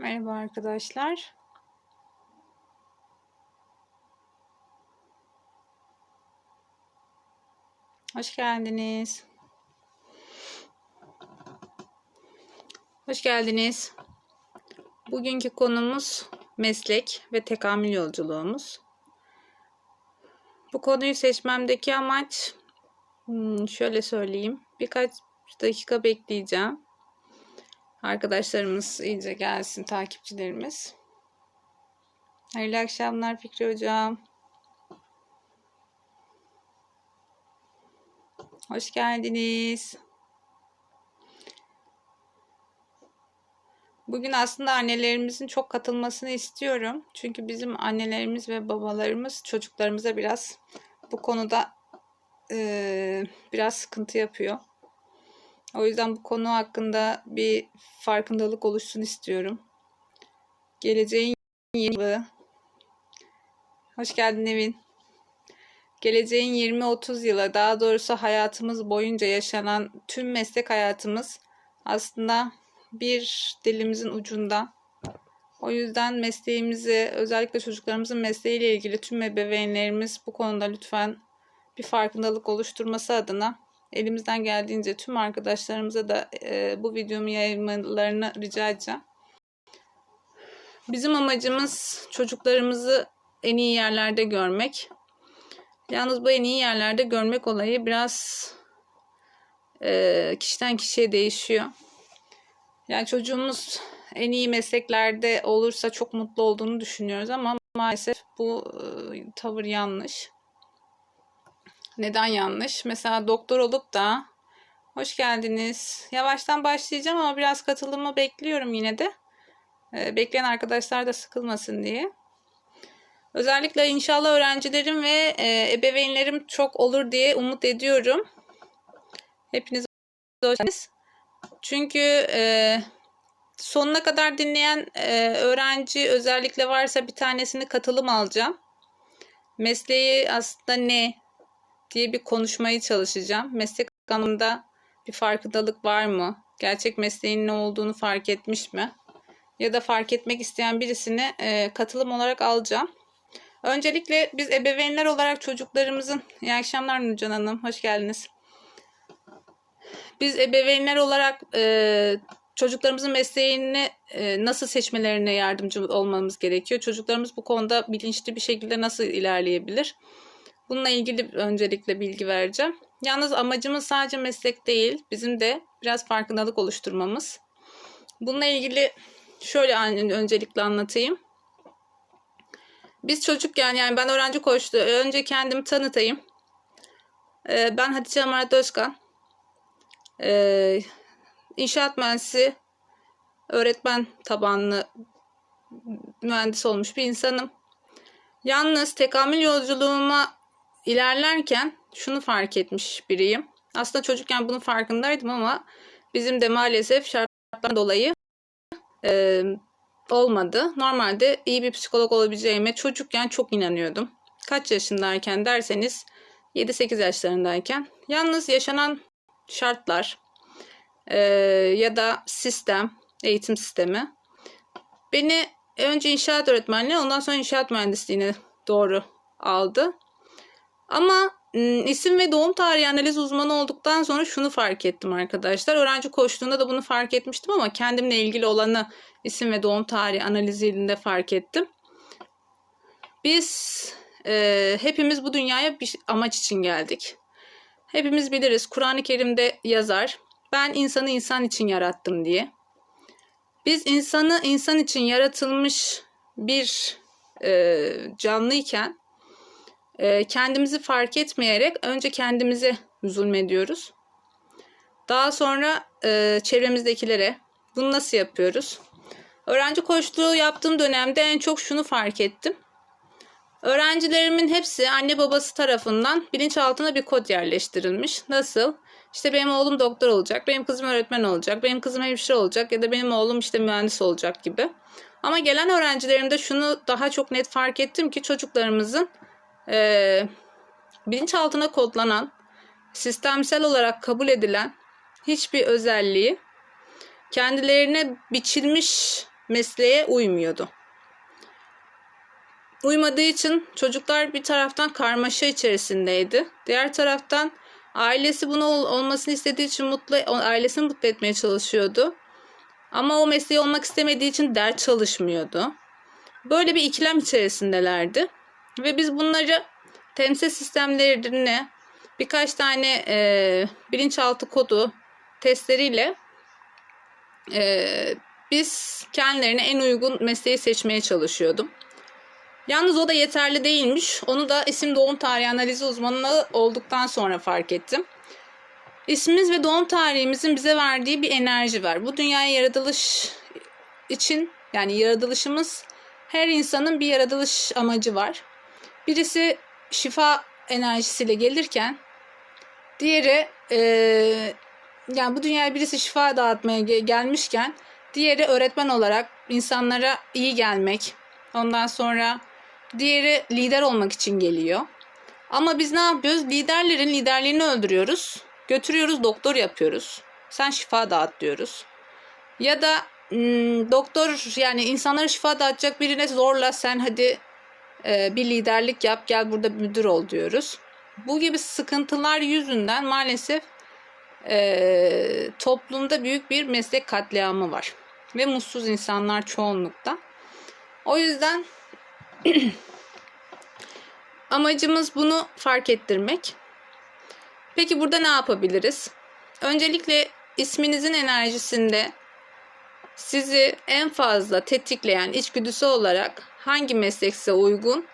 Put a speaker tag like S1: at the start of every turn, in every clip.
S1: Merhaba arkadaşlar. Hoş geldiniz. Hoş geldiniz. Bugünkü konumuz meslek ve tekamül yolculuğumuz. Bu konuyu seçmemdeki amaç hmm, şöyle söyleyeyim. Birkaç dakika bekleyeceğim. Arkadaşlarımız iyice gelsin, takipçilerimiz. Hayırlı akşamlar Fikri Hocam. Hoş geldiniz. Bugün aslında annelerimizin çok katılmasını istiyorum. Çünkü bizim annelerimiz ve babalarımız çocuklarımıza biraz bu konuda e, biraz sıkıntı yapıyor. O yüzden bu konu hakkında bir farkındalık oluşsun istiyorum. Geleceğin yeni Hoş geldin Evin. Geleceğin 20-30 yıla daha doğrusu hayatımız boyunca yaşanan tüm meslek hayatımız aslında bir dilimizin ucunda. O yüzden mesleğimizi özellikle çocuklarımızın mesleğiyle ilgili tüm ebeveynlerimiz bu konuda lütfen bir farkındalık oluşturması adına elimizden geldiğince tüm arkadaşlarımıza da e, bu videomu yayınlamalarını rica edeceğim. Bizim amacımız çocuklarımızı en iyi yerlerde görmek. Yalnız bu en iyi yerlerde görmek olayı biraz e, kişiden kişiye değişiyor. Yani çocuğumuz en iyi mesleklerde olursa çok mutlu olduğunu düşünüyoruz ama maalesef bu e, tavır yanlış. Neden yanlış? Mesela doktor olup da hoş geldiniz. Yavaştan başlayacağım ama biraz katılımı bekliyorum yine de. Ee, bekleyen arkadaşlar da sıkılmasın diye. Özellikle inşallah öğrencilerim ve e, ebeveynlerim çok olur diye umut ediyorum. Hepiniz hoş geldiniz. Çünkü e, sonuna kadar dinleyen e, öğrenci özellikle varsa bir tanesini katılım alacağım. Mesleği aslında ne? Diye bir konuşmaya çalışacağım. Meslek anlamında bir farkındalık var mı? Gerçek mesleğin ne olduğunu fark etmiş mi? Ya da fark etmek isteyen birisini e, katılım olarak alacağım. Öncelikle biz ebeveynler olarak çocuklarımızın, iyi akşamlar Nurcan Hanım, hoş geldiniz. Biz ebeveynler olarak e, çocuklarımızın mesleğini e, nasıl seçmelerine yardımcı olmamız gerekiyor. Çocuklarımız bu konuda bilinçli bir şekilde nasıl ilerleyebilir? Bununla ilgili öncelikle bilgi vereceğim. Yalnız amacımız sadece meslek değil, bizim de biraz farkındalık oluşturmamız. Bununla ilgili şöyle öncelikle anlatayım. Biz çocukken yani ben öğrenci koştu. Önce kendimi tanıtayım. Ee, ben Hatice Amarat Özkan. Ee, inşaat mühendisi, öğretmen tabanlı mühendis olmuş bir insanım. Yalnız tekamül yolculuğuma ilerlerken şunu fark etmiş biriyim. Aslında çocukken bunun farkındaydım ama bizim de maalesef şartlardan dolayı e, olmadı. Normalde iyi bir psikolog olabileceğime çocukken çok inanıyordum. Kaç yaşındayken derseniz 7-8 yaşlarındayken. Yalnız yaşanan şartlar e, ya da sistem, eğitim sistemi beni önce inşaat öğretmenliği ondan sonra inşaat mühendisliğine doğru aldı. Ama isim ve doğum tarihi analiz uzmanı olduktan sonra şunu fark ettim arkadaşlar. Öğrenci koştuğunda da bunu fark etmiştim ama kendimle ilgili olanı isim ve doğum tarihi analizinde fark ettim. Biz e, hepimiz bu dünyaya bir amaç için geldik. Hepimiz biliriz Kur'an-ı Kerim'de yazar. Ben insanı insan için yarattım diye. Biz insanı insan için yaratılmış bir e, canlıyken ee, kendimizi fark etmeyerek önce kendimize zulmediyoruz. Daha sonra e, çevremizdekilere bunu nasıl yapıyoruz? Öğrenci koçluğu yaptığım dönemde en çok şunu fark ettim. Öğrencilerimin hepsi anne babası tarafından bilinçaltına bir kod yerleştirilmiş. Nasıl? İşte benim oğlum doktor olacak, benim kızım öğretmen olacak, benim kızım hemşire olacak ya da benim oğlum işte mühendis olacak gibi. Ama gelen öğrencilerimde şunu daha çok net fark ettim ki çocuklarımızın e, bilinçaltına kodlanan, sistemsel olarak kabul edilen hiçbir özelliği kendilerine biçilmiş mesleğe uymuyordu. Uymadığı için çocuklar bir taraftan karmaşa içerisindeydi. Diğer taraftan ailesi bunu ol- olmasını istediği için mutlu ailesini mutlu etmeye çalışıyordu. Ama o mesleği olmak istemediği için ders çalışmıyordu. Böyle bir ikilem içerisindelerdi. Ve biz bunları temsil sistemlerine birkaç tane e, bilinçaltı kodu testleriyle e, biz kendilerine en uygun mesleği seçmeye çalışıyordum. Yalnız o da yeterli değilmiş. Onu da isim doğum tarihi analizi uzmanı olduktan sonra fark ettim. İsmimiz ve doğum tarihimizin bize verdiği bir enerji var. Bu dünyaya yaratılış için yani yaratılışımız her insanın bir yaratılış amacı var. Birisi şifa enerjisiyle gelirken diğeri eee, yani bu dünyaya birisi şifa dağıtmaya ge- gelmişken diğeri öğretmen olarak insanlara iyi gelmek. Ondan sonra diğeri lider olmak için geliyor. Ama biz ne yapıyoruz? Liderlerin liderliğini öldürüyoruz. Götürüyoruz doktor yapıyoruz. Sen şifa dağıt diyoruz. Ya da doktor yani insanlara şifa dağıtacak birine zorla sen hadi e, bir liderlik yap gel burada müdür ol diyoruz. Bu gibi sıkıntılar yüzünden maalesef e, toplumda büyük bir meslek katliamı var. Ve mutsuz insanlar çoğunlukta. O yüzden amacımız bunu fark ettirmek. Peki burada ne yapabiliriz? Öncelikle isminizin enerjisinde sizi en fazla tetikleyen içgüdüsü olarak hangi meslek size uygun?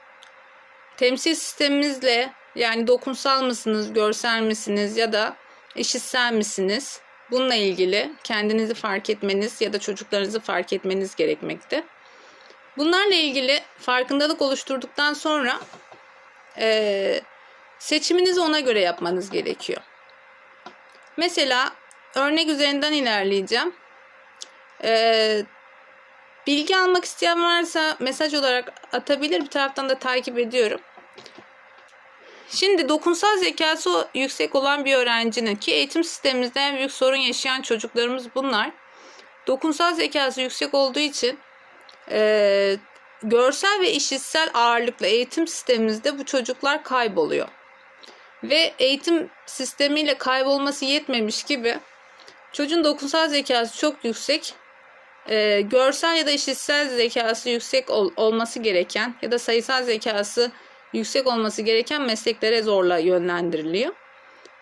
S1: Temsil sistemimizle yani dokunsal mısınız, görsel misiniz ya da işitsel misiniz? Bununla ilgili kendinizi fark etmeniz ya da çocuklarınızı fark etmeniz gerekmekte. Bunlarla ilgili farkındalık oluşturduktan sonra eee, seçiminizi ona göre yapmanız gerekiyor. Mesela örnek üzerinden ilerleyeceğim. Eee, bilgi almak isteyen varsa mesaj olarak atabilir. Bir taraftan da takip ediyorum. Şimdi dokunsal zekası yüksek olan bir öğrencinin ki eğitim sistemimizde en büyük sorun yaşayan çocuklarımız bunlar. Dokunsal zekası yüksek olduğu için e, görsel ve işitsel ağırlıklı eğitim sistemimizde bu çocuklar kayboluyor. Ve eğitim sistemiyle kaybolması yetmemiş gibi çocuğun dokunsal zekası çok yüksek, e, görsel ya da işitsel zekası yüksek ol- olması gereken ya da sayısal zekası yüksek olması gereken mesleklere zorla yönlendiriliyor.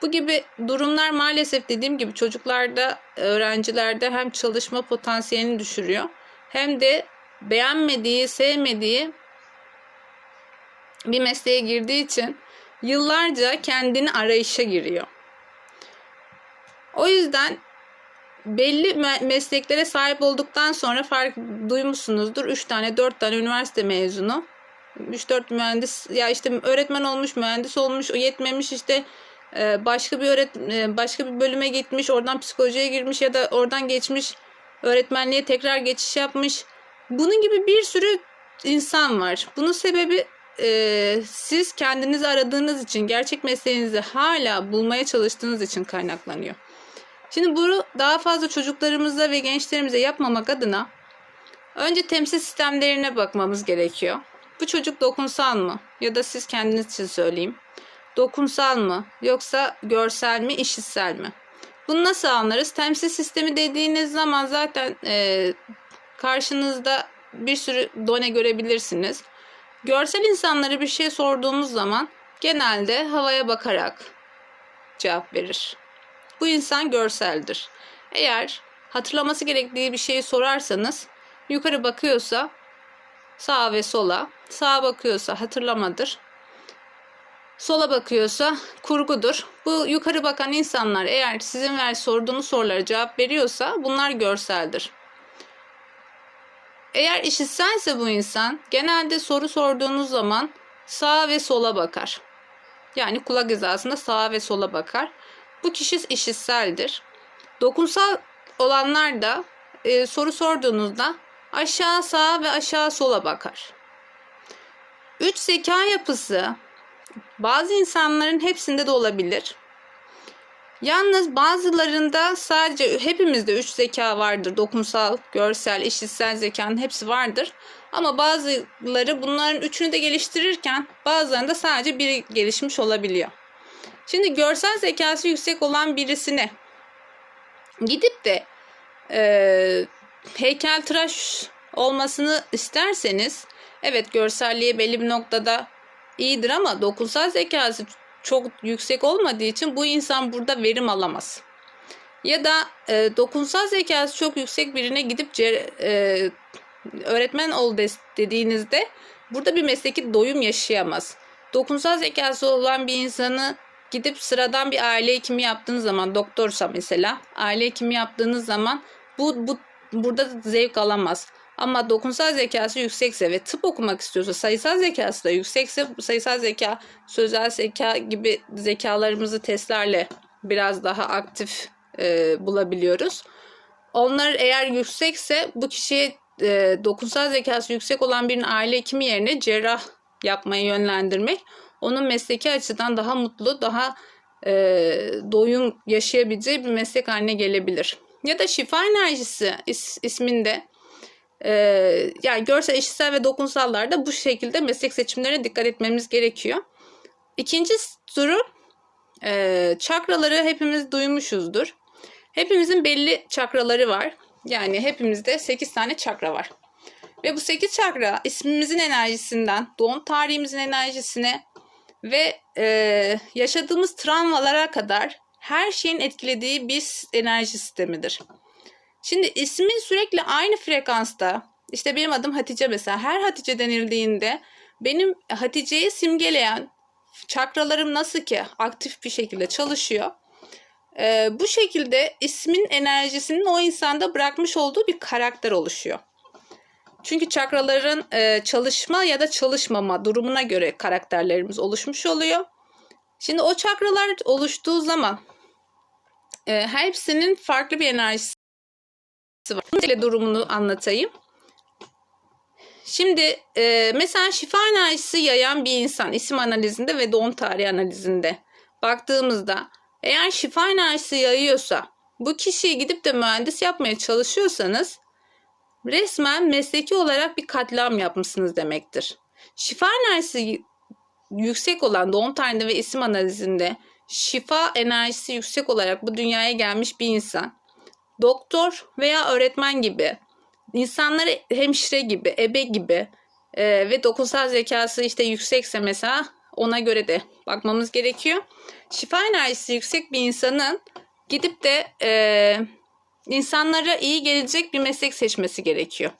S1: Bu gibi durumlar maalesef dediğim gibi çocuklarda, öğrencilerde hem çalışma potansiyelini düşürüyor hem de beğenmediği, sevmediği bir mesleğe girdiği için yıllarca kendini arayışa giriyor. O yüzden belli me- mesleklere sahip olduktan sonra fark duymuşsunuzdur. 3 tane 4 tane üniversite mezunu. 3-4 mühendis ya işte öğretmen olmuş, mühendis olmuş, yetmemiş işte e, başka bir öğret e, başka bir bölüme gitmiş, oradan psikolojiye girmiş ya da oradan geçmiş öğretmenliğe tekrar geçiş yapmış. Bunun gibi bir sürü insan var. Bunun sebebi e, siz kendinizi aradığınız için, gerçek mesleğinizi hala bulmaya çalıştığınız için kaynaklanıyor. Şimdi bunu daha fazla çocuklarımıza ve gençlerimize yapmamak adına önce temsil sistemlerine bakmamız gerekiyor. Bu çocuk dokunsal mı? Ya da siz kendiniz için söyleyeyim. Dokunsal mı? Yoksa görsel mi, işitsel mi? Bunu nasıl anlarız? Temsil sistemi dediğiniz zaman zaten e, karşınızda bir sürü done görebilirsiniz. Görsel insanlara bir şey sorduğumuz zaman genelde havaya bakarak cevap verir. Bu insan görseldir. Eğer hatırlaması gerektiği bir şeyi sorarsanız yukarı bakıyorsa sağa ve sola, sağa bakıyorsa hatırlamadır. Sola bakıyorsa kurgudur. Bu yukarı bakan insanlar eğer sizin ver sorduğunuz sorulara cevap veriyorsa bunlar görseldir. Eğer işitselse bu insan genelde soru sorduğunuz zaman sağa ve sola bakar. Yani kulak hizasında sağa ve sola bakar. Bu kişi işitseldir. Dokunsal olanlar da e, soru sorduğunuzda aşağı sağa ve aşağı sola bakar. Üç zeka yapısı bazı insanların hepsinde de olabilir. Yalnız bazılarında sadece hepimizde üç zeka vardır. Dokunsal, görsel, işitsel zekanın hepsi vardır. Ama bazıları bunların üçünü de geliştirirken bazılarında sadece biri gelişmiş olabiliyor. Şimdi görsel zekası yüksek olan birisine gidip de e, heykeltıraş olmasını isterseniz evet görselliği belli bir noktada iyidir ama dokunsal zekası çok yüksek olmadığı için bu insan burada verim alamaz. Ya da e, dokunsal zekası çok yüksek birine gidip e, öğretmen ol dediğinizde burada bir mesleki doyum yaşayamaz. Dokunsal zekası olan bir insanı gidip sıradan bir aile hekimi yaptığınız zaman doktorsa mesela aile hekimi yaptığınız zaman bu, bu burada zevk alamaz. Ama dokunsal zekası yüksekse ve tıp okumak istiyorsa sayısal zekası da yüksekse sayısal zeka, sözel zeka gibi zekalarımızı testlerle biraz daha aktif e, bulabiliyoruz. Onlar eğer yüksekse bu kişiye e, dokunsal zekası yüksek olan birinin aile hekimi yerine cerrah yapmaya yönlendirmek onun mesleki açıdan daha mutlu, daha e, doyum yaşayabileceği bir meslek haline gelebilir. Ya da şifa enerjisi is, isminde e, yani görsel, işitsel ve dokunsallarda bu şekilde meslek seçimlerine dikkat etmemiz gerekiyor. İkinci soru e, çakraları hepimiz duymuşuzdur. Hepimizin belli çakraları var. Yani hepimizde 8 tane çakra var. Ve bu 8 çakra ismimizin enerjisinden, doğum tarihimizin enerjisine ve e, yaşadığımız travmalara kadar her şeyin etkilediği bir enerji sistemidir. Şimdi ismin sürekli aynı frekansta, işte benim adım Hatice mesela, her Hatice denildiğinde benim Hatice'yi simgeleyen çakralarım nasıl ki aktif bir şekilde çalışıyor. Ee, bu şekilde ismin enerjisinin o insanda bırakmış olduğu bir karakter oluşuyor. Çünkü çakraların e, çalışma ya da çalışmama durumuna göre karakterlerimiz oluşmuş oluyor. Şimdi o çakralar oluştuğu zaman e, hepsinin farklı bir enerjisi var. Şöyle durumunu anlatayım. Şimdi e, mesela şifa enerjisi yayan bir insan isim analizinde ve doğum tarihi analizinde baktığımızda eğer şifa enerjisi yayıyorsa bu kişiyi gidip de mühendis yapmaya çalışıyorsanız resmen mesleki olarak bir katliam yapmışsınız demektir. Şifa enerjisi yüksek olan doğum tarihinde ve isim analizinde şifa enerjisi yüksek olarak bu dünyaya gelmiş bir insan doktor veya öğretmen gibi insanları hemşire gibi, ebe gibi e, ve dokunsal zekası işte yüksekse mesela ona göre de bakmamız gerekiyor. Şifa enerjisi yüksek bir insanın gidip de e, insanlara iyi gelecek bir meslek seçmesi gerekiyor.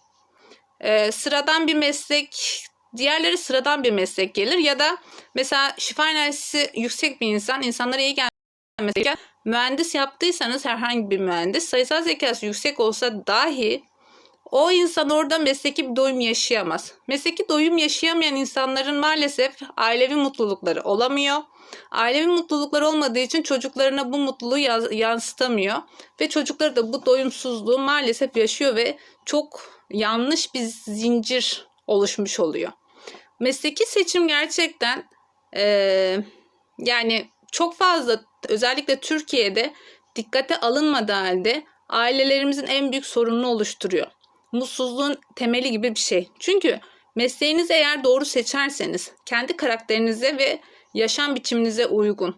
S1: E, sıradan bir meslek, diğerleri sıradan bir meslek gelir ya da mesela şifa enerjisi yüksek bir insan insanlara iyi gelmesi gereken mühendis yaptıysanız herhangi bir mühendis sayısal zekası yüksek olsa dahi o insan orada mesleki bir doyum yaşayamaz. Mesleki doyum yaşayamayan insanların maalesef ailevi mutlulukları olamıyor. Ailevi mutluluklar olmadığı için çocuklarına bu mutluluğu yansıtamıyor. Ve çocukları da bu doyumsuzluğu maalesef yaşıyor ve çok yanlış bir zincir oluşmuş oluyor. Mesleki seçim gerçekten ee, yani çok fazla özellikle Türkiye'de dikkate alınmadığı halde ailelerimizin en büyük sorununu oluşturuyor. Mutsuzluğun temeli gibi bir şey. Çünkü mesleğinizi eğer doğru seçerseniz, kendi karakterinize ve yaşam biçiminize uygun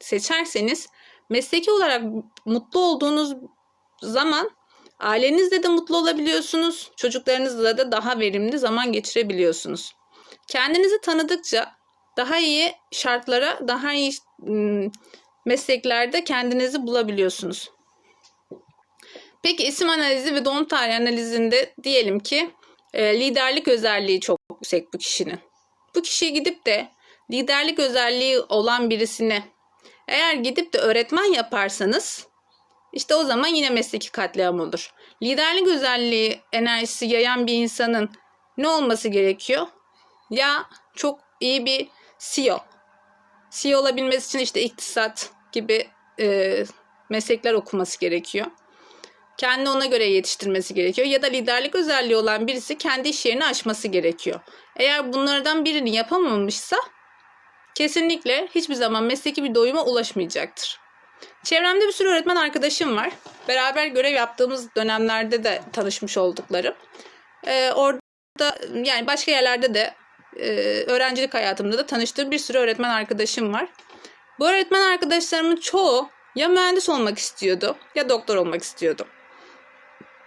S1: seçerseniz mesleki olarak mutlu olduğunuz zaman ailenizle de mutlu olabiliyorsunuz. Çocuklarınızla da daha verimli zaman geçirebiliyorsunuz. Kendinizi tanıdıkça daha iyi şartlara, daha iyi mesleklerde kendinizi bulabiliyorsunuz. Peki isim analizi ve doğum tarihi analizinde diyelim ki e, liderlik özelliği çok yüksek bu kişinin. Bu kişiye gidip de liderlik özelliği olan birisine eğer gidip de öğretmen yaparsanız işte o zaman yine mesleki katliam olur. Liderlik özelliği enerjisi yayan bir insanın ne olması gerekiyor? Ya çok iyi bir CEO. CEO olabilmesi için işte iktisat gibi e, meslekler okuması gerekiyor. Kendini ona göre yetiştirmesi gerekiyor. Ya da liderlik özelliği olan birisi kendi iş yerini açması gerekiyor. Eğer bunlardan birini yapamamışsa kesinlikle hiçbir zaman mesleki bir doyuma ulaşmayacaktır. Çevremde bir sürü öğretmen arkadaşım var. Beraber görev yaptığımız dönemlerde de tanışmış olduklarım. Ee, orada yani başka yerlerde de e, öğrencilik hayatımda da tanıştığım bir sürü öğretmen arkadaşım var. Bu öğretmen arkadaşlarımın çoğu ya mühendis olmak istiyordu ya doktor olmak istiyordu.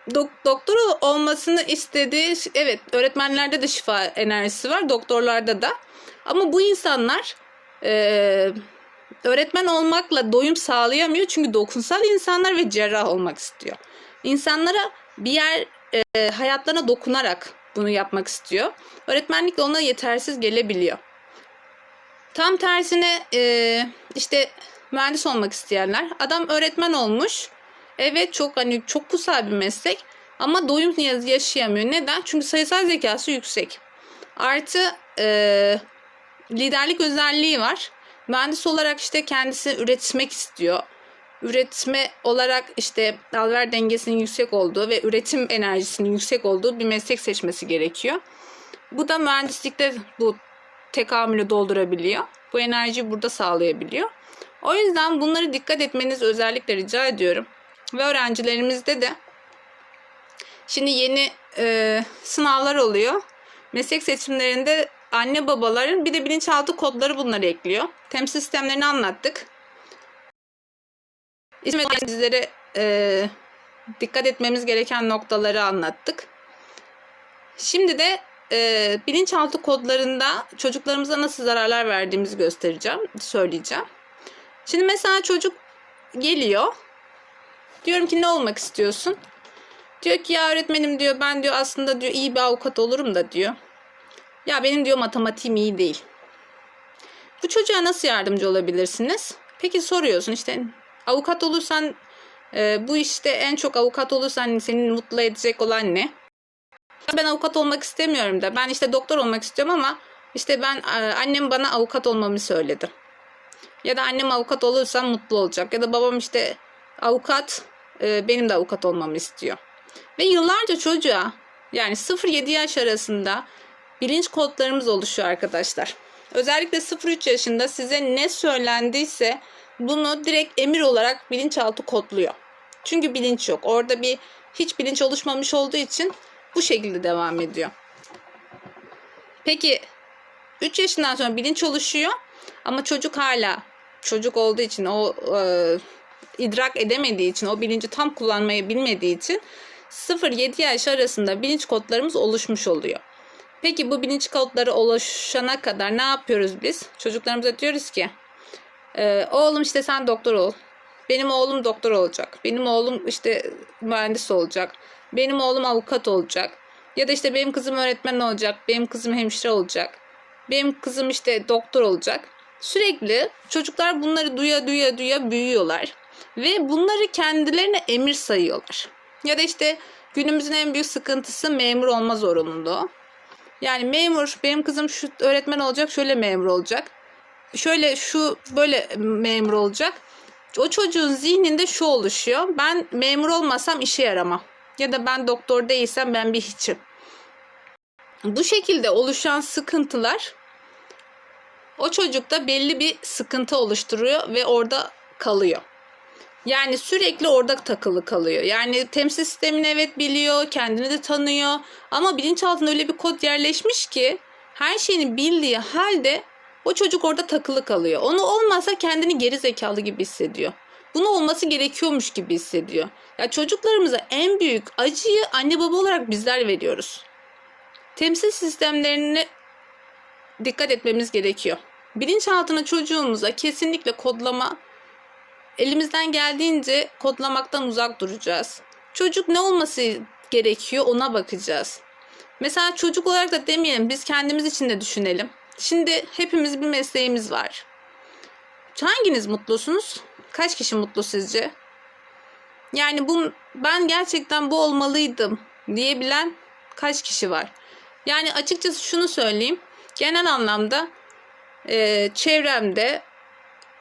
S1: Dok- doktor olmasını istediği, evet öğretmenlerde de şifa enerjisi var, doktorlarda da. Ama bu insanlar e, öğretmen olmakla doyum sağlayamıyor çünkü dokunsal insanlar ve cerrah olmak istiyor. İnsanlara bir yer e, hayatlarına dokunarak bunu yapmak istiyor. Öğretmenlik ona yetersiz gelebiliyor. Tam tersine e, işte mühendis olmak isteyenler adam öğretmen olmuş. Evet çok hani çok kutsal bir meslek ama doyum yaşayamıyor. Neden? Çünkü sayısal zekası yüksek. Artı e, liderlik özelliği var. Mühendis olarak işte kendisi üretmek istiyor. Üretme olarak işte alver dengesinin yüksek olduğu ve üretim enerjisinin yüksek olduğu bir meslek seçmesi gerekiyor. Bu da mühendislikte bu tekamülü doldurabiliyor. Bu enerjiyi burada sağlayabiliyor. O yüzden bunları dikkat etmenizi özellikle rica ediyorum. Ve öğrencilerimizde de şimdi yeni e, sınavlar oluyor. Meslek seçimlerinde anne babaların bir de bilinçaltı kodları bunları ekliyor. Temsil sistemlerini anlattık. İsim sizlere e, dikkat etmemiz gereken noktaları anlattık. Şimdi de e, bilinçaltı kodlarında çocuklarımıza nasıl zararlar verdiğimizi göstereceğim, söyleyeceğim. Şimdi mesela çocuk geliyor. Diyorum ki ne olmak istiyorsun? Diyor ki ya öğretmenim diyor ben diyor aslında diyor iyi bir avukat olurum da diyor. Ya benim diyor matematiğim iyi değil. Bu çocuğa nasıl yardımcı olabilirsiniz? Peki soruyorsun işte avukat olursan e, bu işte en çok avukat olursan seni mutlu edecek olan ne? Ben avukat olmak istemiyorum da ben işte doktor olmak istiyorum ama işte ben e, annem bana avukat olmamı söyledi. Ya da annem avukat olursam mutlu olacak. Ya da babam işte avukat e, benim de avukat olmamı istiyor. Ve yıllarca çocuğa yani 0-7 yaş arasında bilinç kodlarımız oluşuyor arkadaşlar. Özellikle 0-3 yaşında size ne söylendiyse bunu direkt emir olarak bilinçaltı kodluyor. Çünkü bilinç yok. Orada bir hiç bilinç oluşmamış olduğu için bu şekilde devam ediyor. Peki 3 yaşından sonra bilinç oluşuyor ama çocuk hala çocuk olduğu için o e, idrak edemediği için o bilinci tam kullanmayı bilmediği için 0-7 yaş arasında bilinç kodlarımız oluşmuş oluyor. Peki bu bilinç kodları oluşana kadar ne yapıyoruz biz? Çocuklarımıza diyoruz ki e, oğlum işte sen doktor ol. Benim oğlum doktor olacak. Benim oğlum işte mühendis olacak. Benim oğlum avukat olacak. Ya da işte benim kızım öğretmen olacak. Benim kızım hemşire olacak. Benim kızım işte doktor olacak. Sürekli çocuklar bunları duya duya duya büyüyorlar. Ve bunları kendilerine emir sayıyorlar. Ya da işte günümüzün en büyük sıkıntısı memur olma zorunluluğu. Yani memur benim kızım şu öğretmen olacak şöyle memur olacak. Şöyle şu böyle memur olacak. O çocuğun zihninde şu oluşuyor. Ben memur olmasam işe yaramam. Ya da ben doktor değilsem ben bir hiçim. Bu şekilde oluşan sıkıntılar o çocukta belli bir sıkıntı oluşturuyor ve orada kalıyor. Yani sürekli orada takılı kalıyor. Yani temsil sistemini evet biliyor, kendini de tanıyor. Ama bilinçaltında öyle bir kod yerleşmiş ki her şeyini bildiği halde o çocuk orada takılı kalıyor. Onu olmazsa kendini geri zekalı gibi hissediyor. Bunu olması gerekiyormuş gibi hissediyor. Ya çocuklarımıza en büyük acıyı anne baba olarak bizler veriyoruz. Temsil sistemlerine dikkat etmemiz gerekiyor. Bilinçaltına çocuğumuza kesinlikle kodlama elimizden geldiğince kodlamaktan uzak duracağız. Çocuk ne olması gerekiyor ona bakacağız. Mesela çocuk olarak da demeyelim biz kendimiz için de düşünelim. Şimdi hepimiz bir mesleğimiz var. Hanginiz mutlusunuz? Kaç kişi mutlu sizce? Yani bu ben gerçekten bu olmalıydım diyebilen kaç kişi var? Yani açıkçası şunu söyleyeyim. Genel anlamda e, çevremde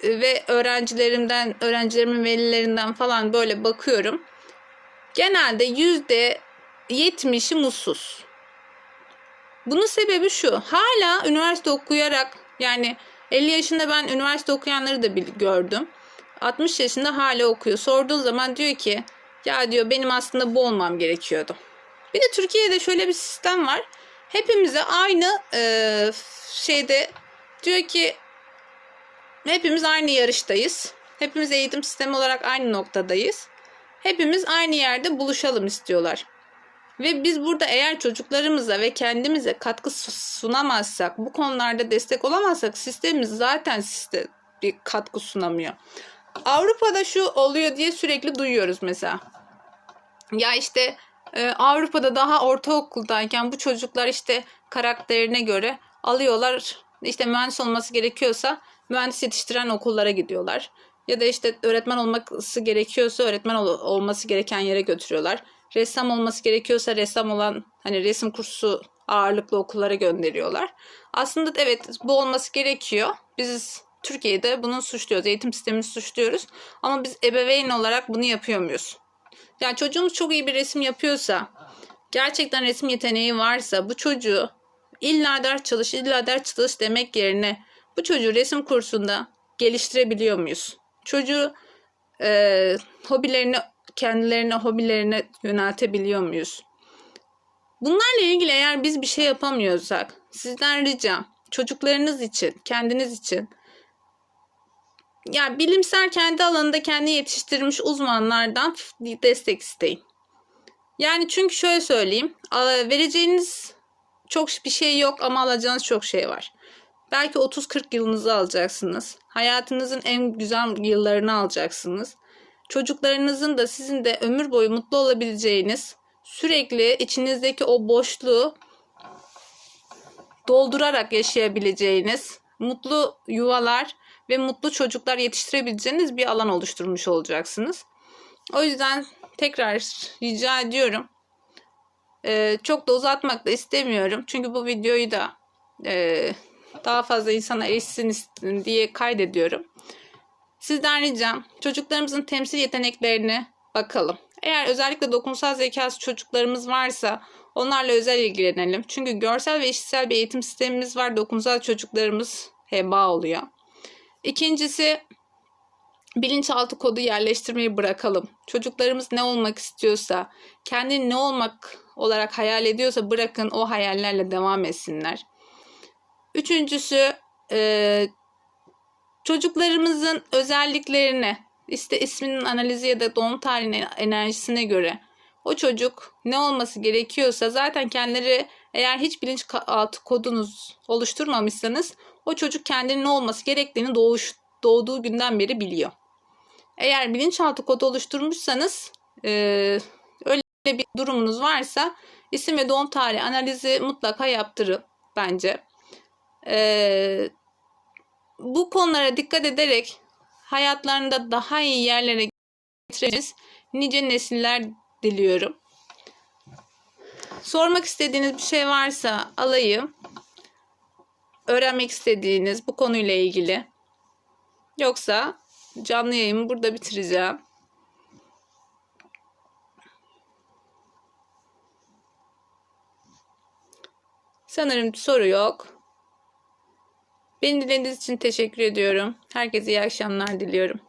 S1: ve öğrencilerimden, öğrencilerimin velilerinden falan böyle bakıyorum. Genelde yüzde yetmişi mutsuz. Bunun sebebi şu. Hala üniversite okuyarak yani 50 yaşında ben üniversite okuyanları da gördüm. 60 yaşında hala okuyor. Sorduğun zaman diyor ki ya diyor benim aslında bu olmam gerekiyordu. Bir de Türkiye'de şöyle bir sistem var. Hepimize aynı e, şeyde diyor ki hepimiz aynı yarıştayız. Hepimiz eğitim sistemi olarak aynı noktadayız. Hepimiz aynı yerde buluşalım istiyorlar. Ve biz burada eğer çocuklarımıza ve kendimize katkı sunamazsak, bu konularda destek olamazsak sistemimiz zaten size bir katkı sunamıyor. Avrupa'da şu oluyor diye sürekli duyuyoruz mesela. Ya işte e, Avrupa'da daha ortaokuldayken bu çocuklar işte karakterine göre alıyorlar. İşte mühendis olması gerekiyorsa mühendis yetiştiren okullara gidiyorlar. Ya da işte öğretmen olması gerekiyorsa öğretmen ol- olması gereken yere götürüyorlar. Ressam olması gerekiyorsa ressam olan hani resim kursu ağırlıklı okullara gönderiyorlar. Aslında evet bu olması gerekiyor. Biz Türkiye'de bunu suçluyoruz. Eğitim sistemini suçluyoruz. Ama biz ebeveyn olarak bunu yapıyor muyuz? Yani çocuğumuz çok iyi bir resim yapıyorsa, gerçekten resim yeteneği varsa bu çocuğu illa ders çalış, illa ders çalış demek yerine bu çocuğu resim kursunda geliştirebiliyor muyuz? Çocuğu e, hobilerini kendilerine hobilerine yöneltebiliyor muyuz? Bunlarla ilgili eğer biz bir şey yapamıyorsak sizden ricam çocuklarınız için, kendiniz için ya bilimsel kendi alanında kendi yetiştirmiş uzmanlardan destek isteyin. Yani çünkü şöyle söyleyeyim, vereceğiniz çok bir şey yok ama alacağınız çok şey var. Belki 30-40 yılınızı alacaksınız. Hayatınızın en güzel yıllarını alacaksınız. Çocuklarınızın da sizin de ömür boyu mutlu olabileceğiniz, sürekli içinizdeki o boşluğu doldurarak yaşayabileceğiniz mutlu yuvalar ve mutlu çocuklar yetiştirebileceğiniz bir alan oluşturmuş olacaksınız. O yüzden tekrar rica ediyorum. Ee, çok da uzatmak da istemiyorum. Çünkü bu videoyu da e, daha fazla insana erişsin diye kaydediyorum. Sizden ricam çocuklarımızın temsil yeteneklerine bakalım. Eğer özellikle dokunsal zekası çocuklarımız varsa onlarla özel ilgilenelim. Çünkü görsel ve işitsel bir eğitim sistemimiz var. Dokunsal çocuklarımız heba oluyor. İkincisi bilinçaltı kodu yerleştirmeyi bırakalım. Çocuklarımız ne olmak istiyorsa, kendini ne olmak olarak hayal ediyorsa bırakın o hayallerle devam etsinler. Üçüncüsü e, çocuklarımızın özelliklerini işte isminin analizi ya da doğum tarihinin enerjisine göre o çocuk ne olması gerekiyorsa zaten kendileri eğer hiç bilinçaltı kodunuz oluşturmamışsanız o çocuk kendinin ne olması gerektiğini doğuş, doğduğu günden beri biliyor. Eğer bilinçaltı kodu oluşturmuşsanız e, öyle bir durumunuz varsa isim ve doğum tarihi analizi mutlaka yaptırın bence. E, bu konulara dikkat ederek hayatlarında daha iyi yerlere getireceğiniz nice nesiller diliyorum. Sormak istediğiniz bir şey varsa alayım. Öğrenmek istediğiniz bu konuyla ilgili. Yoksa canlı yayımı burada bitireceğim. Sanırım soru yok. Beni dinlediğiniz için teşekkür ediyorum. Herkese iyi akşamlar diliyorum.